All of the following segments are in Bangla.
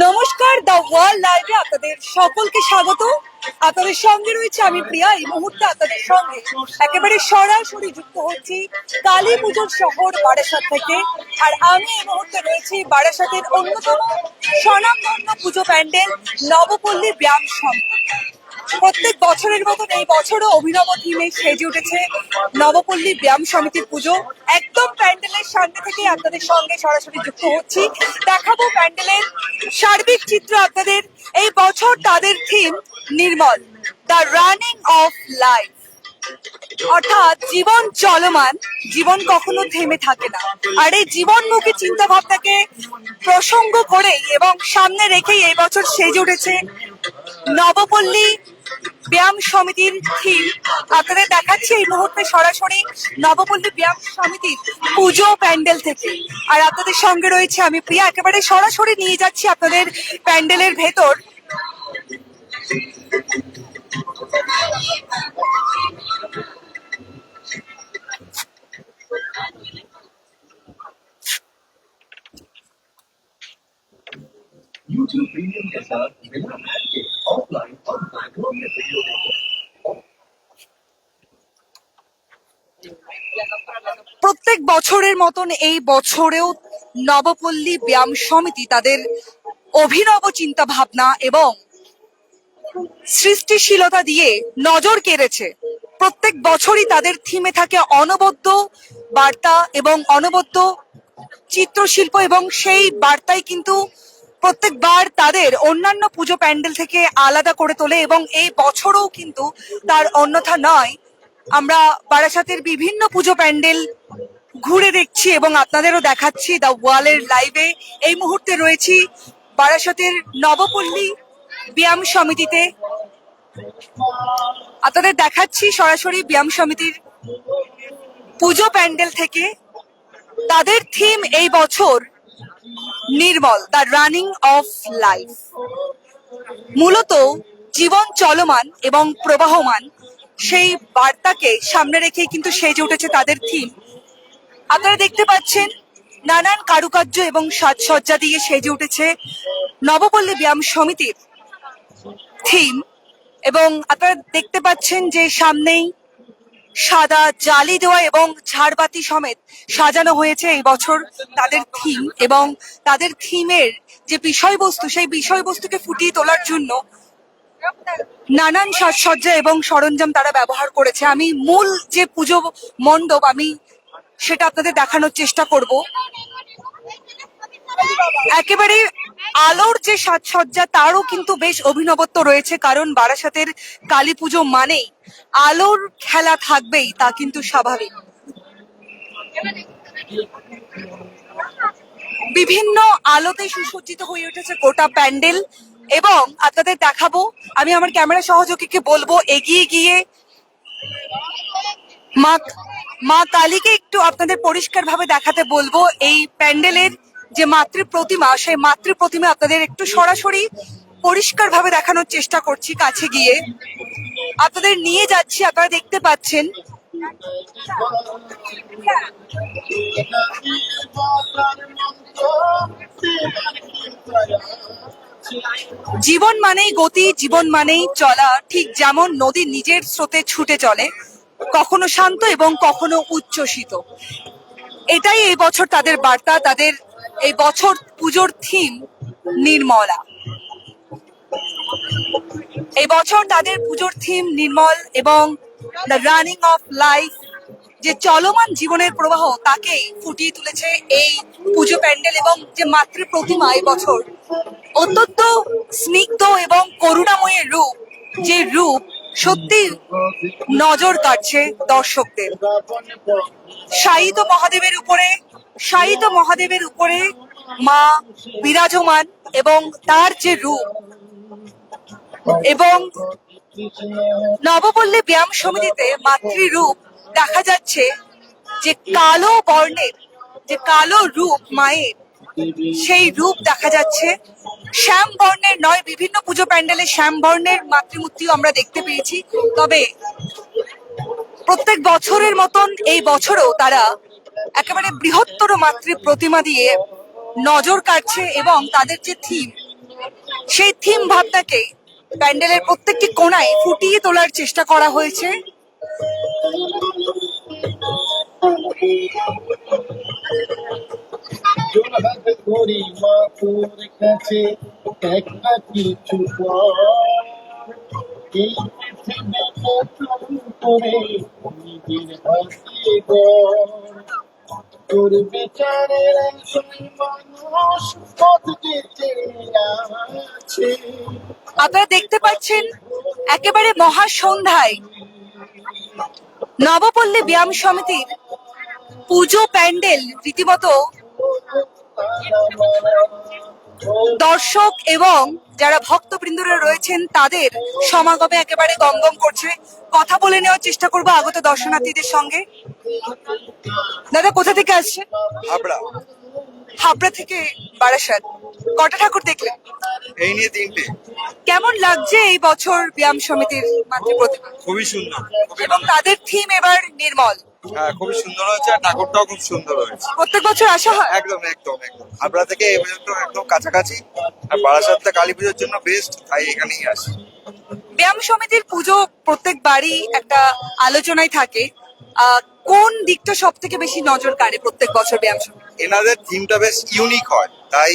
নমস্কার দ্য ওয়ার্ল্ড লাইভে আপনাদের সকলকে স্বাগত। আপনাদের সঙ্গে রয়েছে আমি প্রিয়া। এই মুহূর্তে আপনাদের সঙ্গে একেবারে সরাসরি যুক্ত হচ্ছি কালী পুজোর শহর বারাসাত থেকে। আর আমি এই মুহূর্তে রয়েছি বারাসাতের অন্যতম স্বনামধন্য পুজো প্যান্ডেল নবপল্লী ব্যায়াম সমিতি প্রত্যেক বছরের মতন এই বছরও অভিনব থিমে সেজে উঠেছে নবপল্লী ব্যায়াম সমিতির পুজো। একদম প্যান্ডেলের সামনে থেকে আপনাদের সঙ্গে সরাসরি যুক্ত হচ্ছি। দেখাবো প্যান্ডেলের সার্বিক চিত্র আপনাদের। এই বছর তাদের theme Nirmal, the running of life. অর্থাৎ জীবন চলমান, জীবন কখনো থেমে থাকে না। আর এই জীবনমুখী চিন্তা ভাবনাকে প্রসঙ্গ করেই এবং সামনে রেখেই এই বছর সেজে উঠেছে নবপল্লী ব্যায়াম সমিতির থিম আপনাদের দেখাচ্ছি এই মুহূর্তে সরাসরি নবপল্লী ব্যায়াম সমিতির পুজো প্যান্ডেল থেকে আর আপনাদের সঙ্গে রয়েছে আমি প্রিয়া একেবারে সরাসরি নিয়ে যাচ্ছি আপনাদের প্যান্ডেলের ভেতর YouTube Premium Bazaar, Vinna Pancake. offline, online, don't get video প্রত্যেক বছরের মতন এই বছরেও নবপল্লী ব্যায়াম সমিতি তাদের অভিনব চিন্তা ভাবনা এবং সৃষ্টিশীলতা দিয়ে নজর কেড়েছে। প্রত্যেক বছরই তাদের থিমে থাকে অনবদ্য বার্তা এবং অনবদ্য চিত্রশিল্প এবং সেই বার্তায় কিন্তু প্রত্যেকবার তাদের অন্যান্য পুজো প্যান্ডেল থেকে আলাদা করে তোলে এবং এই বছরও কিন্তু তার অন্যথা নয়। আমরা বারাসাতের বিভিন্ন পুজো প্যান্ডেল ঘুরে দেখছি এবং আপনাদেরও দেখাচ্ছি দ্য ওয়ালের লাইভে এই মুহূর্তে রয়েছি বারাসাতের নবপল্লী ব্যায়াম সমিতিতে। আপনাদের দেখাচ্ছি সরাসরি ব্যায়াম সমিতির পুজো প্যান্ডেল থেকে। তাদের থিম এই বছর Nirmal the running of life মূলত জীবন চলমান এবং প্রবাহমান, সেই বার্তাকে সামনে রেখে কিন্তু সেজে উঠেছে তাদের থিম আপনারা দেখতে পাচ্ছেন, নানান কারুকার্য এবং সাজসজ্জা দিয়ে সেজে উঠেছে নবপল্লী ব্যায়াম সমিতির থিম এবং আপনারা দেখতে পাচ্ছেন যে সামনেই সাদা জালি দেওয়া এবং ঝাড়বাতি সমেত সাজানো হয়েছে এই বছর তাদের থিম এবং তাদের থিমের যে বিষয়বস্তু, সেই বিষয়বস্তুকে ফুটিয়ে তোলার জন্য নানান সাজসজ্জা এবং সরঞ্জাম তারা ব্যবহার করেছে। আমি মূল যে পুজো মণ্ডপ, আমি সেটা আপনাদের দেখানোর চেষ্টা করব। একেবারে আলোর যে সাজসজ্জা, তারও কিন্তু বেশ অভিনবত্ব রয়েছে, কারণ বারাসাতের কালী পুজো মানেই আলোর খেলা থাকবেই, তা কিন্তু স্বাভাবিক। বিভিন্ন আলোতে সুসজ্জিত হয়ে উঠেছে গোটা প্যান্ডেল, এবং আপনাদের দেখাবো, আমি আমার ক্যামেরা সহযোগীকে বলব, এগিয়ে গিয়ে মা মা কালীকে একটু আপনাদের পরিষ্কার ভাবে দেখাতে বলব, এই প্যান্ডেলের যে মাতৃ প্রতিমা সেই মাতৃ প্রতিমা আপনাদের একটু সরাসরি পরিষ্কার ভাবে দেখানোর চেষ্টা করছি কাছে গিয়ে। আপনাদের নিয়ে যাচ্ছি, আপনারা দেখতে পাচ্ছেন। জীবন মানেই গতি, জীবন মানেই চলা, ঠিক যেমন নদী নিজের স্রোতে ছুটে চলে, কখনো শান্ত এবং কখনো উচ্ছ্বসিত। এটাই এই বছর তাদের বার্তা, তাদের এই বছর পুজোর থিম নির্মলা। এই বছর তাদের পুজোর থিম নির্মল এবং দ্য রানিং অফ লাইফ যে চলমান জীবনের প্রবাহ, তাকেই ফুটিয়ে তুলেছে এই পুজো প্যান্ডেল এবং যে মাতৃ প্রতিমা এই বছর। অত্যন্ত স্নিগ্ধ এবং করুণাময়ের রূপ, যে রূপ সত্যি নজর কাটছে দর্শকদের। শাহিত মহাদেবের উপরে শাহিত মহাদেবের উপরে মা বিরাজমান এবং তার যে রূপ এবং নবপল্লী ব্যায়াম সমিতিতে মাতৃরূপ দেখা যাচ্ছে যে কালো বর্ণের, যে কালো রূপ মায়ের, সেই রূপ দেখা যাচ্ছে। শ্যাম বর্ণের নয়, বিভিন্ন পুজো প্যান্ডেলে শ্যাম বর্ণের মাতৃমূর্তিও আমরা দেখতে পেয়েছি। তবে প্রত্যেক বছরের মতন এই বছরও তারা একেবারে বৃহত্তর মাতৃ প্রতিমা দিয়ে নজর কাটছে এবং তাদের যে থিম সেই থিম ভাবটাকে প্যান্ডেলের প্রত্যেকটি কোনায় ফুটিয়ে তোলার চেষ্টা করা হয়েছে। এই তোর বিচারের আপনারা দেখতে পাচ্ছেন, একেবারে মহাসন্ধ্যায় নবপল্লী ব্যায়াম সমিতির পুজো প্যান্ডেল রীতিমতো দর্শক এবং যারা ভক্তবৃন্দরা রয়েছেন, তাদের সমাগমে একেবারে গমগম করছে। কথা বলে নেওয়ার চেষ্টা করব আগত দর্শনার্থীদের সঙ্গে। দাদা কোথা থেকে আসছেন হাবড়া। হাবড়া থেকে বারাসাত। কটা ঠাকুর দেখলেন? এই নিয়ে তিনটে। কেমন লাগছে এই বছর ব্যায়াম সমিতির মাতৃ প্রতিমা খুবই সুন্দর। এবং তাদের থিম এবার নির্মল। হ্যাঁ, খুবই সুন্দর হয়েছে আর ঠাকুরটাও খুব সুন্দর হয়েছে। প্রত্যেক বছর আসা হয়? একদম একদম একদম। হাবড়া থেকে এই পর্যন্ত একদম কাছাকাছি। আর বারাসাতটা কালী পুজোর জন্য বেস্ট তাই এখানেই আসি। ব্যায়াম সমিতির পুজো প্রত্যেকবারই একটা আলোচনায় থাকে। কোন দিকটা সব থেকে বেশি নজর কাড়ে প্রত্যেক বছর ব্যায়াম এনাদের থিমটা বেশ ইউনিক হয় তাই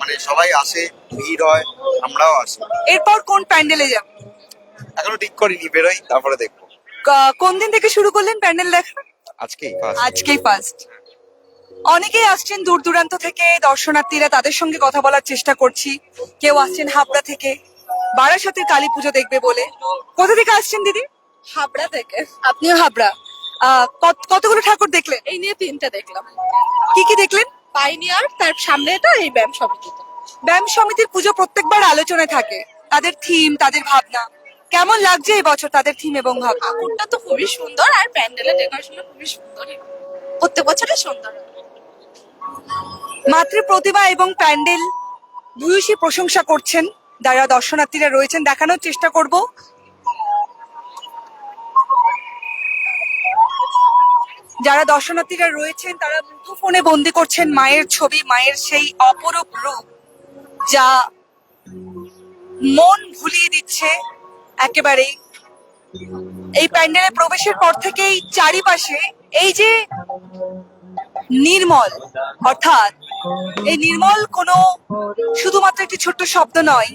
মানে সবাই আসে ভিড় হয় আমরাও আসি। এরপর কোন প্যান্ডেলে যাব? এখনও ঠিক করিনি বেরোই তারপরে দেখব। কোন দিন থেকে শুরু করলেন প্যান্ডেল দেখা? আজকেই ফার্স্ট আজকেই ফার্স্ট অনেকেই আসছেন দূর দূরান্ত থেকে দর্শনার্থীরা তাদের সঙ্গে কথা বলার চেষ্টা করছি। কেউ আসছেন হাবড়া থেকে বারাসাতের কালী পুজো দেখবে বলে। কোথা থেকে আসছেন দিদি? হাবড়া থেকে। আপনিও হাবড়া। আহ, কত- কতগুলো ঠাকুর দেখলেন? এই নিয়ে তিনটে দেখলাম। কি কি দেখলেন? পাইনিয়ার তার সামনে এটা এই ব্যায়াম সমিতিতে। ব্যায়াম সমিতির পুজো প্রত্যেকবার আলোচনায় থাকে। তাদের থিম তাদের ভাবনা। কেমন লাগছে এই বছর তাদের থিম এবং ভাবনা? ঠাকুরটা তো খুবই সুন্দর আর প্যান্ডেলের ডেকোরেশন খুবই সুন্দর প্রত্যেক বছরই সুন্দর। মাতৃ প্রতিমা এবং প্যান্ডেল ভূয়সী প্রশংসা করছেন। যারা দর্শনার্থীরা রয়েছেন দেখানোর চেষ্টা করব। যারা দর্শনার্থীরা রয়েছেন, তারা মুঠোফোনে বন্দি করছেন মায়ের ছবি, মায়ের সেই অপরূপ রূপ যা মন ভুলিয়ে দিচ্ছে একেবারেই। এই প্যান্ডেলে প্রবেশের পর থেকেই চারিপাশে এই যে নির্মল, অর্থাৎ এই নির্মল কোনো শুধুমাত্র একটি ছোট্ট শব্দ নয়,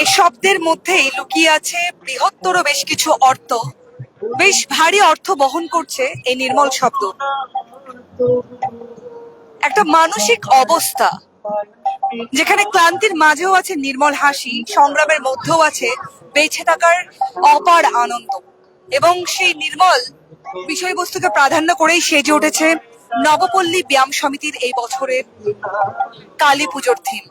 এই শব্দের মধ্যেই লুকিয়ে আছে বৃহত্তর বেশ কিছু অর্থ। বেশ ভারী অর্থ বহন করছে এই নির্মল শব্দ। একটা মানসিক অবস্থা, যেখানে ক্লান্তির মাঝেও আছে নির্মল হাসি, সংগ্রামের মধ্যেও আছে বেঁচে থাকার অপার আনন্দ। এবং সেই নির্মল বিষয়বস্তুকে প্রাধান্য করেই সেজে উঠেছে নবপল্লী ব্যায়াম সমিতির এই বছরের কালী পুজোর থিম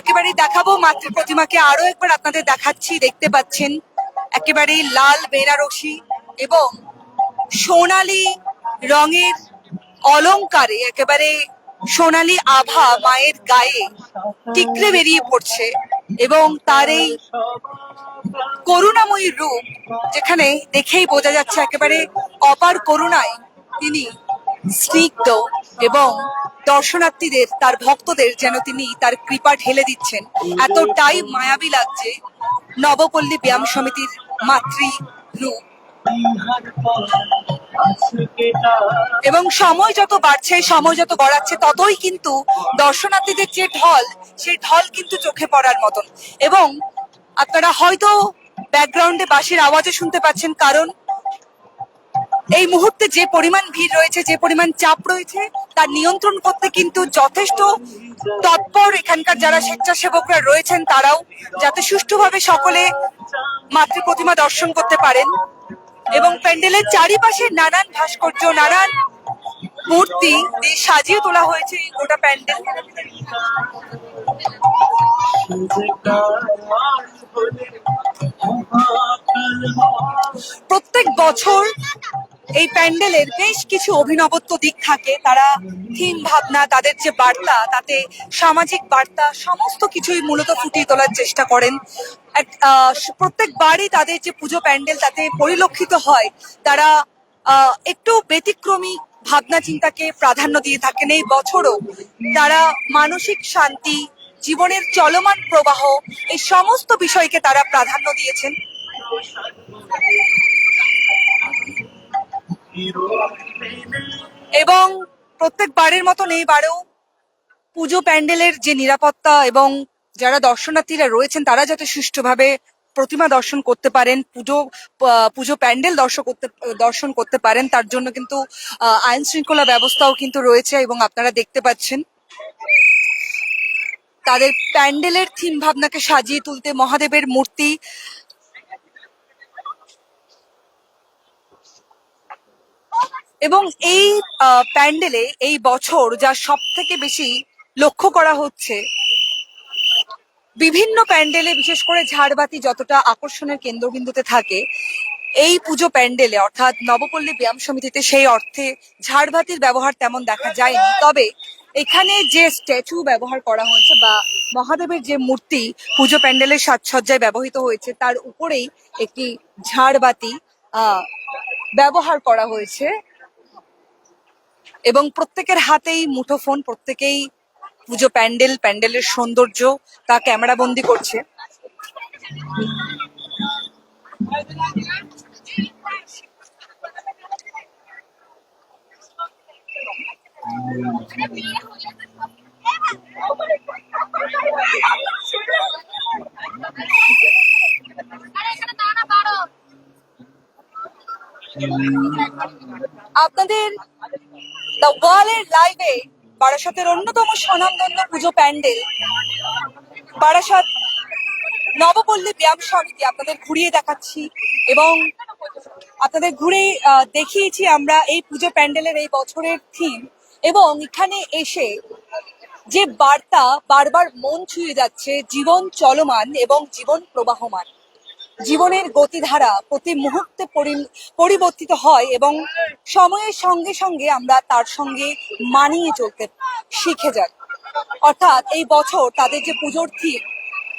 একেবারে দেখাবো মাতৃ প্রতিমাকে আরও একবার আপনাদের দেখাচ্ছি, দেখতে পাচ্ছেন। একেবারে লাল বেনারসি এবং সোনালী রঙের অলংকারে একেবারে সোনালী আভা মায়ের গায়ে টিকরে বেরিয়ে পড়ছে এবং তার এই করুণাময়ী রূপ যেখানে দেখেই বোঝা যাচ্ছে একেবারে অপার করুণায় তিনি স্নিগ্ধ এবং দর্শনার্থীদের, তার ভক্তদের যেন তিনি তার কৃপা ঢেলে দিচ্ছেন। এতটাই মায়াবী লাগছে নবপল্লী ব্যায়াম সমিতির মাতৃ রূপ। এবং সময় যত বাড়ছে, সময় যত গড়াচ্ছে, ততই কিন্তু দর্শনার্থীদের যে ঢল, সেই ঢল কিন্তু চোখে পড়ার মতন। এবং আপনারা হয়তো ব্যাকগ্রাউন্ডে বাঁশির আওয়াজও শুনতে পাচ্ছেন, কারণ এই মুহূর্তে যে পরিমাণ ভিড় রয়েছে, যে পরিমাণ চাপ রয়েছে, তার নিয়ন্ত্রণ করতে কিন্তু যথেষ্ট তৎপর এখানকার যারা স্বেচ্ছাসেবকরা রয়েছেন তারাও যাতে সুষ্ঠুভাবে সকলে মাতৃ প্রতিমা দর্শন করতে পারেন এবং প্যান্ডেলের চারিপাশে নানান ভাস্কর্য, নানান মূর্তি দিয়ে সাজিয়ে তোলা হয়েছে এই গোটা প্যান্ডেল। প্রত্যেক বছর এই প্যান্ডেলের বেশ কিছু অভিনবত্ব দিক থাকে। তারা থিম, ভাবনা, তাদের যে বার্তা, তাতে সামাজিক বার্তা, সমস্ত কিছুই মূলত ফুটিয়ে তোলার চেষ্টা করেন। প্রত্যেকবারই তাদের যে পুজো প্যান্ডেল তাতে পরিলক্ষিত হয়, তারা একটু ব্যতিক্রমী ভাবনা চিন্তাকে প্রাধান্য দিয়ে থাকেন। এই বছরও তারা মানসিক শান্তি, জীবনের চলমান প্রবাহ, এই সমস্ত বিষয়কে তারা প্রাধান্য দিয়েছেন। এবং প্রত্যেক প্রত্যেকবারের মতন এইবারেও পুজো প্যান্ডেলের যে নিরাপত্তা এবং যারা দর্শনার্থীরা রয়েছেন, তারা যাতে সুষ্ঠুভাবে প্রতিমা দর্শন করতে পারেন, পুজো পুজো প্যান্ডেল দর্শন করতে দর্শন করতে পারেন, তার জন্য কিন্তু আইন শৃঙ্খলা ব্যবস্থাও কিন্তু রয়েছে এবং আপনারা দেখতে পাচ্ছেন। তাদের প্যান্ডেলের থিম ভাবনাকে সাজিয়ে তুলতে মহাদেবের মূর্তি এবং এই প্যান্ডেলে এই বছর যা সব থেকে বেশি লক্ষ্য করা হচ্ছে, বিভিন্ন প্যান্ডেলে বিশেষ করে ঝাড়বাতি যতটা আকর্ষণের কেন্দ্রবিন্দুতে থাকে, এই পুজো প্যান্ডেলে অর্থাৎ নবপল্লী ব্যায়াম সমিতিতে সেই অর্থে ঝাড়বাতির ব্যবহার তেমন দেখা যায়নি। তবে এখানে যে স্ট্যাচু ব্যবহার করা হয়েছে বা মহাদেবের যে মূর্তি পুজো প্যান্ডেলের সাজসজ্জায় ব্যবহৃত হয়েছে, তার উপরেই একটি ঝাড়বাতি আহ ব্যবহার করা হয়েছে। এবং প্রত্যেকের হাতেই মুঠোফোন প্রত্যেকেই পুজো প্যান্ডেল প্যান্ডেলের সৌন্দর্য তা ক্যামেরা বন্দি করছে। আপনাদের দ্য ওয়ালের লাইভে বারাসাতের অন্যতম স্বনামধন্য পুজো প্যান্ডেল বারাসাত নবপল্লী ব্যায়াম সমিতি আপনাদের ঘুরিয়ে দেখাচ্ছি এবং আপনাদের ঘুরে দেখিয়েছি আমরা এই পুজো প্যান্ডেলের এই বছরের থিম এবং এখানে এসে যে বার্তা বারবার মন ছুঁয়ে যাচ্ছে, জীবন চলমান এবং জীবন প্রবাহমান। জীবনের গতিধারা প্রতি মুহূর্তে পরি- পরিবর্তিত হয় এবং সময়ের সঙ্গে সঙ্গে আমরা তার সঙ্গে মানিয়ে চলতে শিখে যাই। অর্থাৎ এই বছর তাদের যে পুজোর theme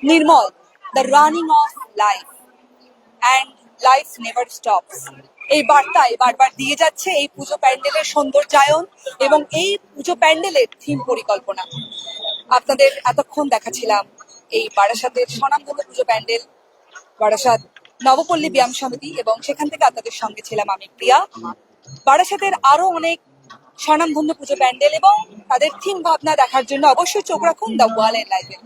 Nirmal the running of life and life never stops এই বার্তায় বারবার দিয়ে যাচ্ছে এই পুজো প্যান্ডেলের সৌন্দর্যায়ন এবং এই পুজো প্যান্ডেলের থিম পরিকল্পনা। আপনাদের এতক্ষণ দেখাছিলাম এই বারাসাতের স্বনামধন্য পুজো প্যান্ডেল বারাসাত নবপল্লী ব্যায়াম সমিতি এবং সেখান থেকে আপনাদের সঙ্গে ছিলাম আমি প্রিয়া। বারাসাতের আরও অনেক স্বনামধন্য পুজো প্যান্ডেল এবং তাদের থিম ভাবনা দেখার জন্য অবশ্যই চোখ রাখুন দ্য ওয়াল এন্ড লাইভে